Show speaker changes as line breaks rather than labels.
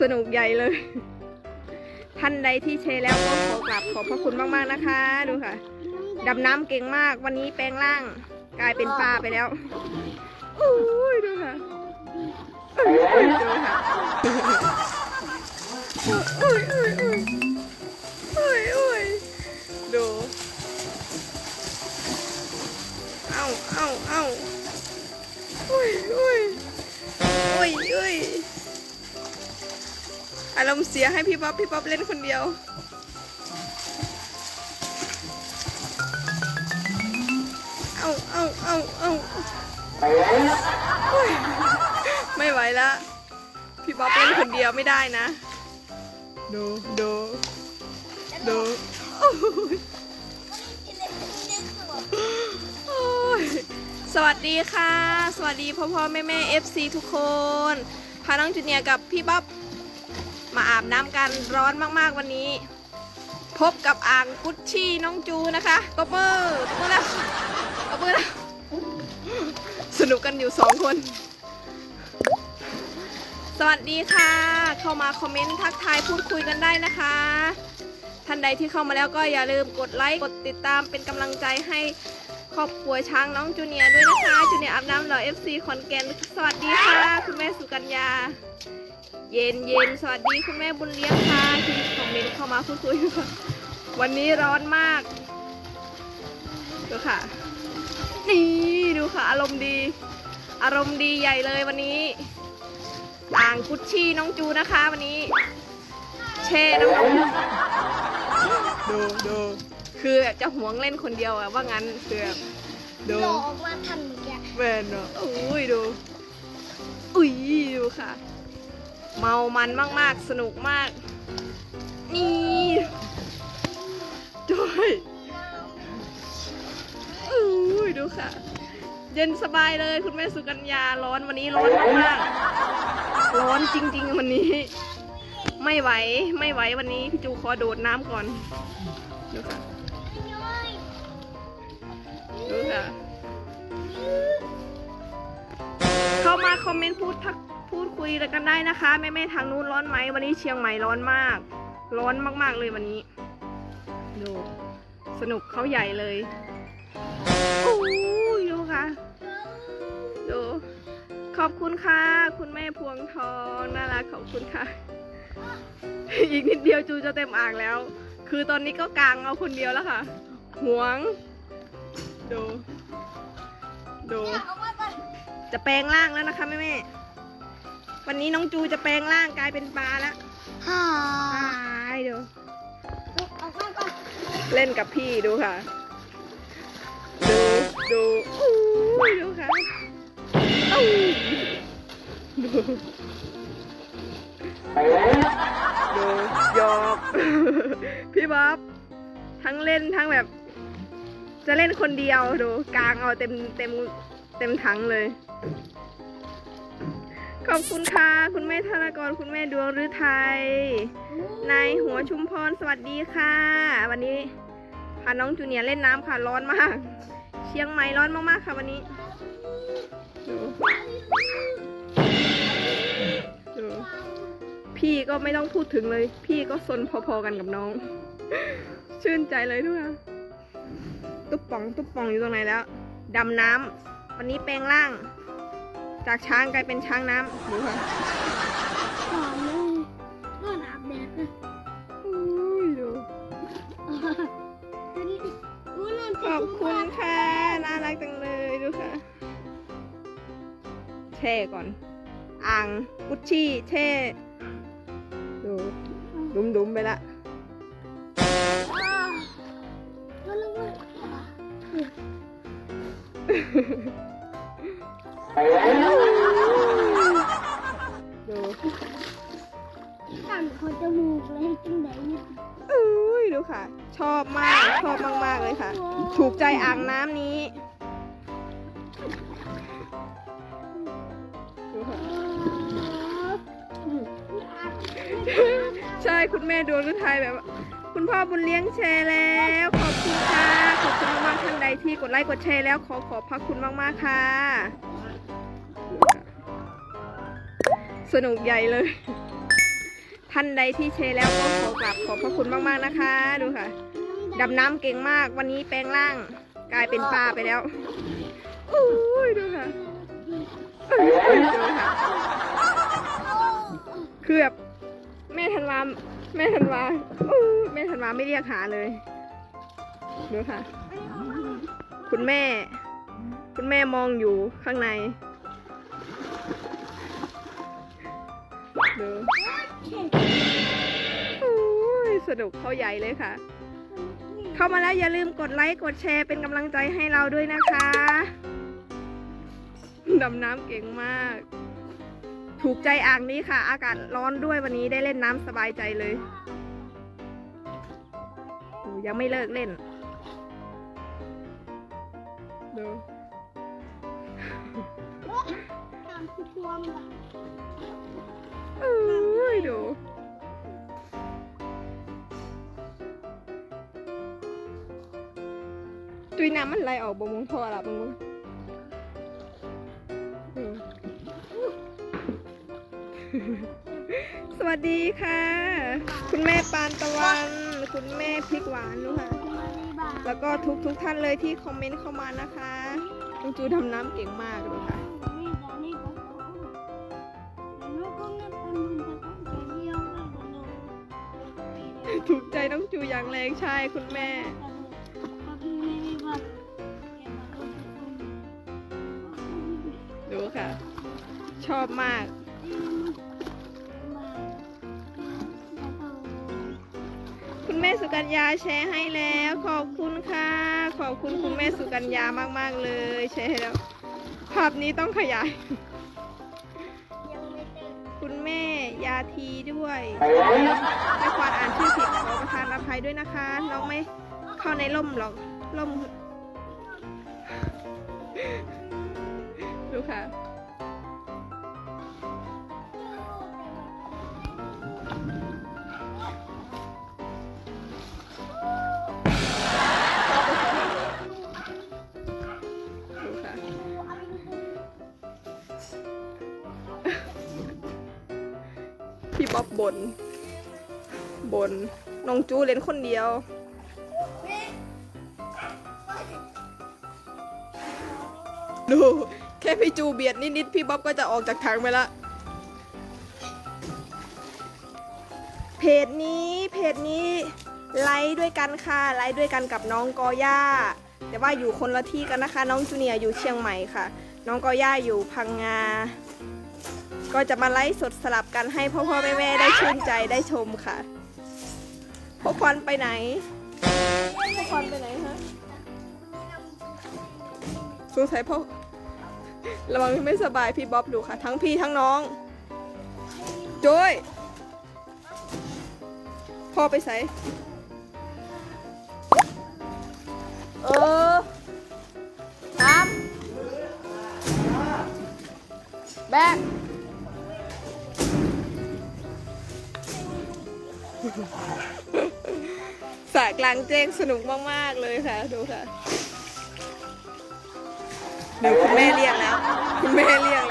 สนุกใหญ่เลย ท่านใดที่เชร์แล้วก็ขอกราบขอบพระคุณมาก ๆ นะคะ ดูค่ะดำน้ำเก่งมากวันนี้แปลงร่าง กลายเป็นปลาไปแล้ว อารมณ์เสียให้พี่ป๊อปพี่ป๊อปเล่นคนเดียว เอาเอาเอาเอาอุ๊ยไม่ไหวละพี่บ๊อบเล่นคนเดียวไม่ได้นะ ดูดูดูโอ้ยโอ้ยสวัสดีค่ะ สวัสดีพ่อพ่อแม่แม่ FC ทุกคน พาน้องจูเนียร์กับพี่บ๊อบ มาอาบน้ำกันร้อนมากๆวันนี้ พบกับอ่างกุชชี่น้องจูนะคะตบมือตบมือแล้วตบมือแล้วสนุกกันอยู่สองคน สวัสดีค่ะ เข้ามาคอมเมนต์ทักทายพูดคุยกันได้นะคะ ท่านใดที่เข้ามาแล้วก็อย่าลืมกดไลค์กดติดตามเป็นกำลังใจให้ครอบครัวช้างน้องจูเนียด้วยนะคะ จูเนียอาบน้ำเหล่อ FC ขอนแก่นสวัสดีค่ะ คุณแม่สุกัญญา เย็นเย็นสวัสดีคุณแม่บุญเลี้ยงค่ะที่คอมเมนต์เข้ามาพูดคุยกันวันนี้ร้อนมากดูค่ะ นี่ดูค่ะ อารมณ์ดี อารมณ์ดีใหญ่เลยวันนี้อ่างกุชชี่น้องจูนะคะวันนี้ เช่น้องจูดูดูคือแบบจะหวงเล่นคนเดียวอะว่างั้นคือแบบดู
หลอกมาทันเมื่อกี้
เวนเนอะอุ้ยดูอุ้ยดูค่ะ เมามันมาก ๆ สนุกมาก นี่ด้วยอุ้ยดูค่ะ เย็นสบายเลยคุณแม่สุกัญญาร้อนวันนี้ร้อนมากๆร้อนจริง ๆ วันนี้ ไม่ไหวไม่ไหววันนี้พี่จูขอโดดน้ำก่อน ดูค่ะ ดูค่ะ เข้ามาคอมเมนต์พูดทัก พูดคุยกันได้นะคะแม่แม่ๆทางนู้นร้อนไหมวันนี้เชียงใหม่ร้อนมาก ร้อนมากๆเลยวันนี้ ดูสนุกเขาใหญ่เลยโอ้ยดูค่ะดูขอบคุณค่ะ คุณแม่พวงทองน่ารักขอบคุณค่ะ อีกนิดเดียวจูจะเต็มอ่างแล้ว คือตอนนี้ก็กางเอาคนเดียวแล้วค่ะหวง ดู ดู
เอามาก่อน
จะแปลงร่างแล้วนะคะแม่แม่ๆ วันนี้น้องจูจะแปลงร่างกลายเป็นปลาแล้ว
ฮ่า
ตายดู
เอามาก่อน
เล่นกับพี่ดูค่ะ ดูดูอู้ยดูค่ะอู้ดูดูหยอก พี่บ๊อบทั้งเล่นทั้งแบบ จะเล่นคนเดียวดูกลางเอาเต็มเต็มเต็มถังเลย ขอบคุณค่ะ คุณแม่ธนากรคุณแม่ดวงฤทัยนายหัวชุมพรสวัสดีค่ะ วันนี้พาน้องจูเนียร์เล่นน้ำค่ะร้อนมาก เชียงใหม่ร้อนมากๆค่ะวันนี้ดูดูพี่ก็ไม่ต้องพูดถึงเลย พี่ก็ซนพอๆกันกับน้อง ชื่นใจเลยด้วยค่ะตุ๊บป่องตุ๊บป่องอยู่ตรงไหนแล้วดำน้ำวันนี้แปลงร่าง จากช้างกลายเป็นช้างน้ำดูค่ะ
หอมเลยนอนอาบแดดนะ
อุ้ยดู
ดูนี่ดิอู้นอน
ขอบคุณค่ะ น่ารักจังเลยดูค่ะแช่ก่อน อ่างกุชชี่แช่ดูดุมดุมๆไปละ
ก็ลงมา
ดู
ตั้งเขาจมูกเลยจังไหนเนี่ย
อุ้ยดูค่ะ ชอบมาก ชอบมาก ๆ เลยค่ะ ถูกใจอ่างน้ำนี้ ดูค่ะ ใช่คุณแม่ดวงฤทัยแบบว่าคุณพ่อบุญเลี้ยงแชร์แล้ว ขอบคุณค่ะ ขอบคุณมากๆท่านใดที่กดไลค์กดแชร์แล้วขอขอบพระคุณมาก ๆ ค่ะ สนุกใหญ่เลย ท่านใดที่แชร์แล้วก็ขอกราบขอบพระคุณมากๆนะคะ ดูค่ะดำน้ำเก่งมากวันนี้แปลงร่างกลายเป็นปลาไปแล้วอุ้ยดูค่ะอุ้ยดูค่ะคือแบบแม่ธันวาแม่ธันวาอู้แม่ธันวาไม่เรียกหาเลยดูค่ะ คุณแม่ คุณแม่มองอยู่ข้างใน ดูโอ้ยสนุกเข้าใหญ่เลยค่ะ เข้ามาแล้วอย่าลืมกดไลค์กดแชร์เป็นกำลังใจให้เราด้วยนะคะ ดำน้ำเก่งมาก ถูกใจอ่างนี้ค่ะ อากาศร้อนด้วยวันนี้ได้เล่นน้ำสบายใจเลยโอ้ยังไม่เลิกเล่นดู
ตามคุณท่วมแบบ
เอ้ย ดู ตุยน้ำมันไหลออกบ่มงพอละมึงมึงสวัสดีค่ะ คุณแม่ปานตะวัน คุณแม่พริกหวานดูค่ะแล้วก็ทุกทุกท่านเลยที่คอมเมนต์เข้ามานะคะน้องจูทำน้ำเก่งมากเลยค่ะ ถูกใจน้องจูอย่างแรงใช่คุณแม่
ดู
ค่ะ ชอบมากคุณแม่สุกัญญาแชร์ให้แล้ว ขอบคุณค่ะ ขอบคุณคุณแม่สุกัญญามาก ๆ เลยแชร์แล้วภาพนี้ต้องขยาย
ยา
ทีด้วยไม่ควรอ่านชื่อผิดขอประทานอภัยด้วยนะคะ น้องไม่เข้าในร่มหรอกร่มดูค่ะดูค่ะ พี่บ๊อบบน บนน้องจูเล่นคนเดียว ดู แค่พี่จูเบียดนิดๆพี่บ๊อบก็จะออกจากทางไปละ เพจนี้เพจนี้ไลฟ์ด้วยกันค่ะ ไลฟ์ด้วยกันกับน้องกอย่า แต่ว่าอยู่คนละที่กันนะคะ น้องจูเนียอยู่เชียงใหม่ค่ะ น้องกอย่าอยู่พังงา ก็จะมาไลฟ์สดสลับกันให้พ่อพ่อแม่แม่ได้ชื่นใจได้ชมค่ะพ่อควันไปไหนพ่อควันไปไหนฮะสงสัยพ่อระวังไม่สบายพี่บ๊อบดูค่ะ ทั้งพี่ทั้งน้องโจ้ยพ่อไปใส่เออครับแบก สระกลางแจ้งสนุกมาก ๆ เลยค่ะ ดูค่ะเดี๋ยวคุณแม่เรียกแล้ว คุณแม่เรียก